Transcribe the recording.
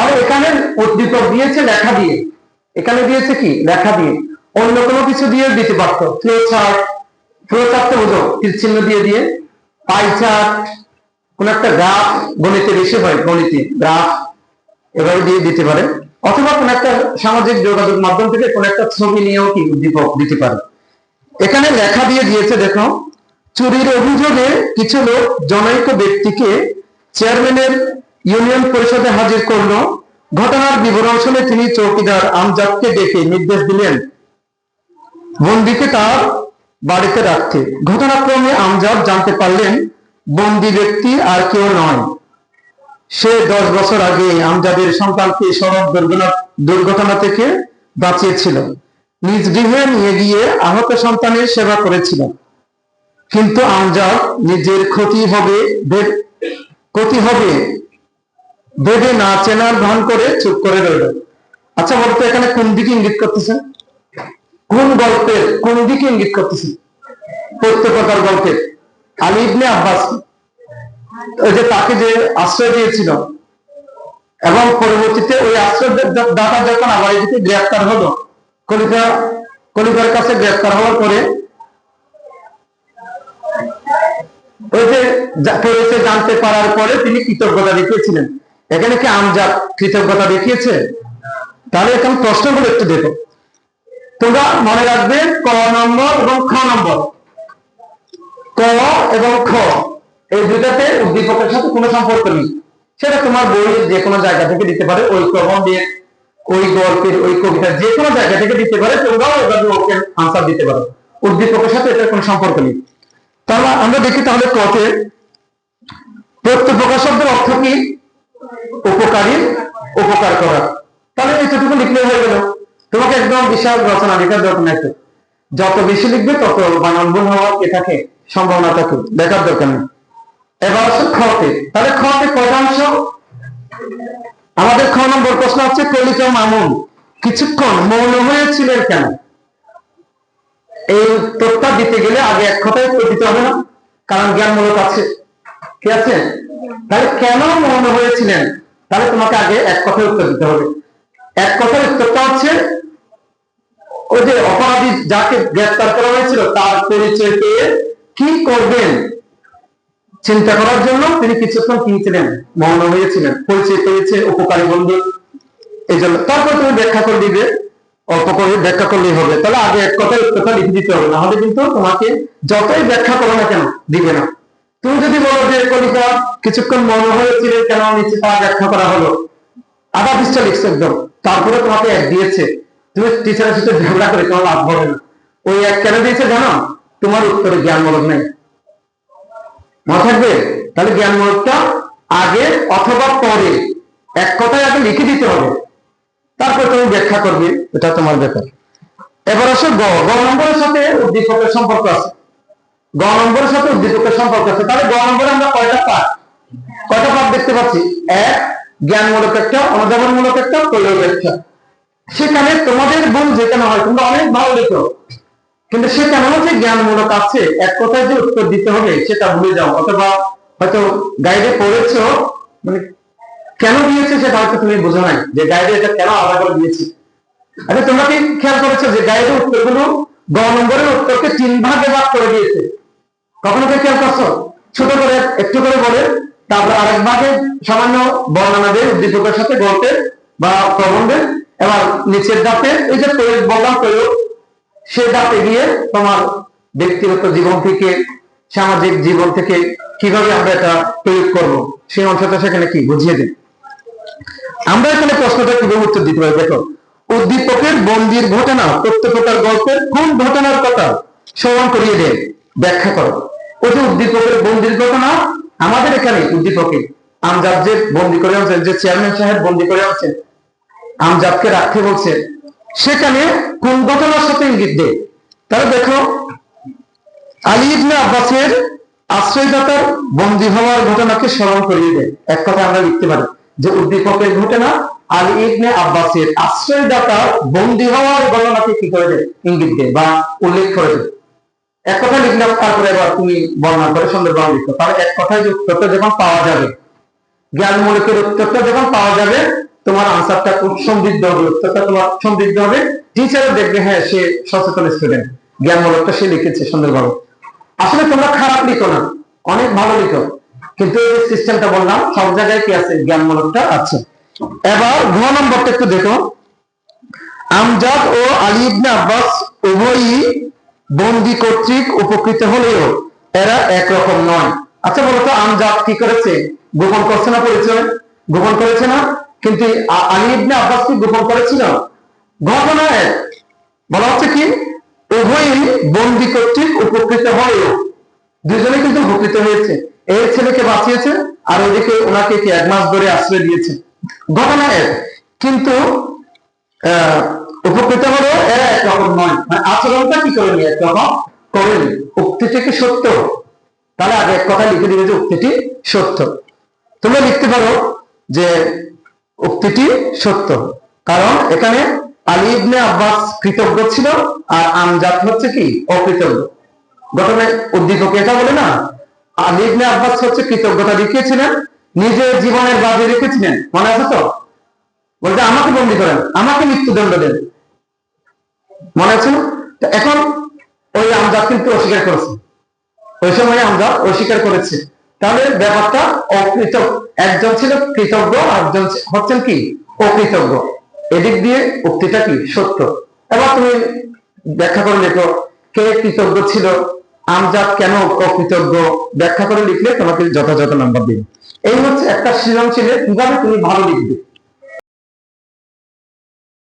তাহলে এখানে উদ্দীপক দিয়েছে লেখা দিয়ে। এখানে দিয়েছে কি? লেখা দিয়ে। অন্য কোনো কিছু দিয়ে দিতে পারতো। দিয়ে দিয়ে। পাই চার্ট কোন একটা গ্রাফ গণিতে বেশি হয়, গণিতে গ্রাফ এভাবে দিয়ে দিতে পারে। অথবা কোন একটা সামাজিক যোগাযোগ মাধ্যম থেকে কোন একটা ছবি নিয়েও কি উদ্দীপক দিতে পারে। এখানে লেখা দিয়ে দিয়েছে, দেখো, চুরির অভিযোগে কিছু লোক জনৈক ব্যক্তিকে চেয়ারম্যানের ইউনিয়ন পরিষদে হাজির করল। ঘটনার বিবরণ শুনে তিনি চৌকিদার আমজাদকে ডেকে নির্দেশ দিলেন। বন্দিকে তার বাড়িতে রাখতে। ঘটনাক্রমে আমজাদ জানতে পারলেন, বন্দি ব্যক্তি আর কেউ নয়। সে দশ বছর আগে আমজাদের সন্তানকে সড়ক দুর্ঘটনা দুর্ঘটনা থেকে বাঁচিয়েছিল। নিজ গৃহে নিয়ে গিয়ে আহত সন্তানের সেবা করেছিল। কিন্তু আমজাদ নিজের ক্ষতি হবে ক্ষতি হবে ভেবে না চেনার ভান করে চুপ করে রইল। আচ্ছা বলতো এখানে কোন দিকে ইঙ্গিত করতেছে কোন গল্পের কোন দিকে ইঙ্গিত করতেছে প্রত্যেকটার গল্পের আলী ইবনে আব্বাস, ওই যে তাকে যে আশ্রয় দিয়েছিল, এবং পরবর্তীতে ওই আশ্রয় দাতা যখন আবার এদিকে গ্রেফতার হলো কলিকা কলিকার কাছে গ্রেফতার হওয়ার পরে, ওই যা- জানতে পারার পরে তিনি কৃতজ্ঞতা দেখিয়েছিলেন। এখানে কি আমজাদ কৃতজ্ঞতা দেখিয়েছে? তাহলে এখন প্রশ্নগুলো একটু দেখো। তোমরা মনে রাখবে ক নম্বর এবং খ নম্বর। ক এবং খ, এই দুটাতে উদ্দীপকের সাথে কোনো সম্পর্ক নেই। সেটা তোমার বইয়ের যে কোনো জায়গা থেকে দিতে পারে, ওই প্রবন্ধের ওই গল্পের, ওই কবিতা যে কোনো জায়গা থেকে দিতে পারে, তোমরাও এভাবে ওকে আনসার দিতে পারো। উদ্দীপকের সাথে এটার কোনো সম্পর্ক নেই। তাহলে আমরা দেখি তাহলে কতে প্রত্যেক শব্দের অর্থ কি? উপকারী, উপকার করা তাহলে এতটুকু লিখলে হয়ে গেল। তোমাকে একদম বিশাল রচনা লেখার দরকার নাই যত বেশি লিখবে, তত বানান ভুল হওয়ার কি থাকে সম্ভাবনা থাকে। দেখার দরকার নেই। এবার আসে খতে। তাহলে খতে কয়টা অংশ? আমাদের খ নম্বর প্রশ্ন হচ্ছে কলিকা মামুন, কিছুক্ষণ মৌন হয়েছিলেন কেন? এই উত্তরটা দিতে গেলে আগে এক কথায় উত্তর দিতে হবে না। কারণ জ্ঞানমূলক আছে। কি আছে? তাহলে কেন মৌন হয়েছিলেন? তাহলে তোমাকে আগে এক কথায় উত্তর দিতে হবে। এক কথার উত্তরটা হচ্ছে, ওই যে অপরাধী যাকে গ্রেফতার করা হয়েছিল, তার পরিচয় পেয়ে কি করবেন? চিন্তা করার জন্য তিনি কিছুক্ষণ কিনছিলেন মৌন হয়েছিলেন, পরিচয় পেয়েছে, উপকারী বন্ধু। এই জন্য তারপর তুমি ব্যাখ্যা করে দিবে অল্প করে ব্যাখ্যা করলেই হবে। তাহলে আগে এক কথায় উত্তরটা লিখে দিতে হবে, না হলে কিন্তু তোমাকে যতই ব্যাখ্যা করো না কেন, দিবে না। তুমি যদি বলো যে কলিকা কিছুক্ষণ মৌন হয়েছিল কেন নিচে তা ব্যাখ্যা করা হলো? আধা পৃষ্ঠা লিখছো একদম। তারপরে তোমাকে এক দিয়েছে। তুমি টিচারের সাথে ঝগড়া করে তোমার লাভ হবে না। ওই এক কেন দিয়েছে জানো? তোমার উত্তরে জ্ঞানমূলক নেই। মনে থাকবে? তাহলে জ্ঞানমূলকটা আগে অথবা পরে। এক কথায় আগে লিখে দিতে হবে। তারপর তুমি ব্যাখ্যা করবে। এটা তোমার ব্যাপার। এবার আসো গ। গ নম্বরের সাথে উদ্দীপকের সম্পর্ক আছে। গ নম্বরের সাথে উদ্দীপকের সম্পর্ক আছে। তাহলে গ নম্বরে আমরা কয়টা পাঠ? কয়টা পাঠ দেখতে পাচ্ছি? এক, জ্ঞানমূলক একটা, অনুধাবনমূলক একটা, প্রয়োগ একটা। সেখানে তোমাদের ভুল যেখানে হয়, তোমরা অনেক ভালো লেখো। কিন্তু সেখানে যে জ্ঞানমূলক আছে। এক কথায় যে উত্তর দিতে হবে, সেটা ভুলে যাও। অথবা হয়তো গাইডে পড়েছো মানে কেন দিয়েছে সেটা হয়তো তুমি বোঝো নাই, যে গাইডে এটা কেন আলাদা করে দিয়েছে। আচ্ছা তোমরা কি খেয়াল করেছ যে গাইডের উত্তরগুলো গ নম্বরের উত্তরকে তিন ভাগে ভাগ করে দিয়েছে? কখনো খেয়াল করছ? ছোট করে, একটু করে বলে তারপর আরেক ভাগে সামান্য বর্ণনা দিয়ে উদ্দীপকের সাথে গল্পের বা প্রবন্ধের এবার নিচের দাপে এই যে প্রয়োগ বললাম প্রয়োগ সে দাপে গিয়ে তোমার ব্যক্তিগত জীবন থেকে, সামাজিক জীবন থেকে কীভাবে আমরা এটা প্রয়োগ করব, সেই অংশটা সেখানে কি বুঝিয়ে দিই? আমরা এখানে প্রশ্নটা কীভাবে উত্তর দিতে পারি? দেখো, উদ্দীপকের বন্দির ঘটনা প্রত্যেকটার গল্পের কোন ঘটনার কথা স্মরণ করিয়ে দেয়? ব্যাখ্যা করো। ওই উদ্দীপকের বন্দির ঘটনা আমাদের এখানে উদ্দীপকে। আমজাদ যে বন্দি করে আনছেন যে চেয়ারম্যান সাহেব বন্দি করে আনছেন আমজাদকে রাখতে বলছে, সেখানে কোন ঘটনার সাথে ইঙ্গিত দেয় তাহলে দেখো, আলী ইবনে আব্বাসের আশ্রয়দাতার বন্দী হওয়ার ঘটনাকে স্মরণ করিয়ে দেয়। এক কথা আমরা লিখতে পারি যে উদ্দীপকের ঘটনা আলী ইবনে আব্বাসের আশ্রয়দাতার বন্দী হওয়ার ঘটনাকে কি করে দেয়? ইঙ্গিত দেয় বা উল্লেখ করে দেয়। এক কথা লিখলাম তারপরে এবার তুমি বর্ণনা করে সুন্দর বর্ণনা লিখো। তাহলে এক কথায় যে উত্তরটা যখন পাওয়া যাবে জ্ঞানমূলকের উত্তরটা যখন পাওয়া যাবে, তোমার আনসারটা খুব সমৃদ্ধ হবে, উত্তরটা তোমার সমৃদ্ধ হবে। টিচারও দেখবে হ্যাঁ সে সচেতন স্টুডেন্ট জ্ঞানমূলকটা সে লিখেছে সুন্দরভাবে। আসলে তোমরা খারাপ লিখো না, অনেক ভালো লিখো। কিন্তু এই সিস্টেমটা বললাম, সব জায়গায় কি আছে? জ্ঞানমূলকটা আছে। এবার ঘ নম্বরটা একটু দেখো। আমজাদ ও আলী ইবনে আব্বাস উভয়ই বন্দি কর্তৃক উপকৃত হলেও এরা একরকম নয়। আচ্ছা বলতো আমজাদ কি করেছে? গোপন করছে না পরিচয়? গোপন করেছে না? কিন্তু আ- আলী ইবনে আব্বাস কি গোপন করেছিল? ঘটনা এক। বলা হচ্ছে কি উভয়ই বন্দি কর্তৃক উপকৃত হলেও দুজনে কিন্তু উপকৃত হয়েছে। এর ছেলেকে বাঁচিয়েছে আর ওদিকে ওনাকে এক মাস ধরে আশ্রয় দিয়েছে। ঘটনা এক। কিন্তু আহ, উপকৃত হলেও এরা একরকম নয়। মানে আচরণটা কি করেনি একরকম করেনি উক্তিটি কি সত্য। তাহলে আগে এক কথা লিখে দিবে যে উক্তিটি সত্য। তোমরা লিখতে পারো যে উক্তিটি সত্য। কারণ এখানে আলী ইবনে আব্বাস কৃতজ্ঞ ছিল আর আমজাদ হচ্ছে কি? অকৃতজ্ঞ। ঘটনায় উদ্দীপক এটা বলে না। আলী ইবনে আব্বাস হচ্ছে কৃতজ্ঞতা দেখিয়েছিলেন নিজের জীবনের বাজি রেখেছিলেন। মনে আছে তো? বলতে আমাকে বন্দি করেন, আমাকে মৃত্যুদণ্ড দেন। মনে আছে? এখন ওই আমজাদ কিন্তু অস্বীকার করেছে। ওই সময় আমজাদ অস্বীকার করেছে। তাহলে ব্যাপারটা অকৃত একজন ছিল কৃতজ্ঞ আর একজন হচ্ছেন কি? অকৃতজ্ঞ। এদিক দিয়ে উক্তিটা কি? সত্য। এবার তুমি ব্যাখ্যা করে লেখো, কে কৃতজ্ঞ ছিল? আমজাদ কেন অকৃতজ্ঞ? ব্যাখ্যা করে লিখলে তোমাকে যথাযথ নাম্বার দিবে। এই হচ্ছে একটা সৃজনশীলের কীভাবে তুমি ভালো লিখবে।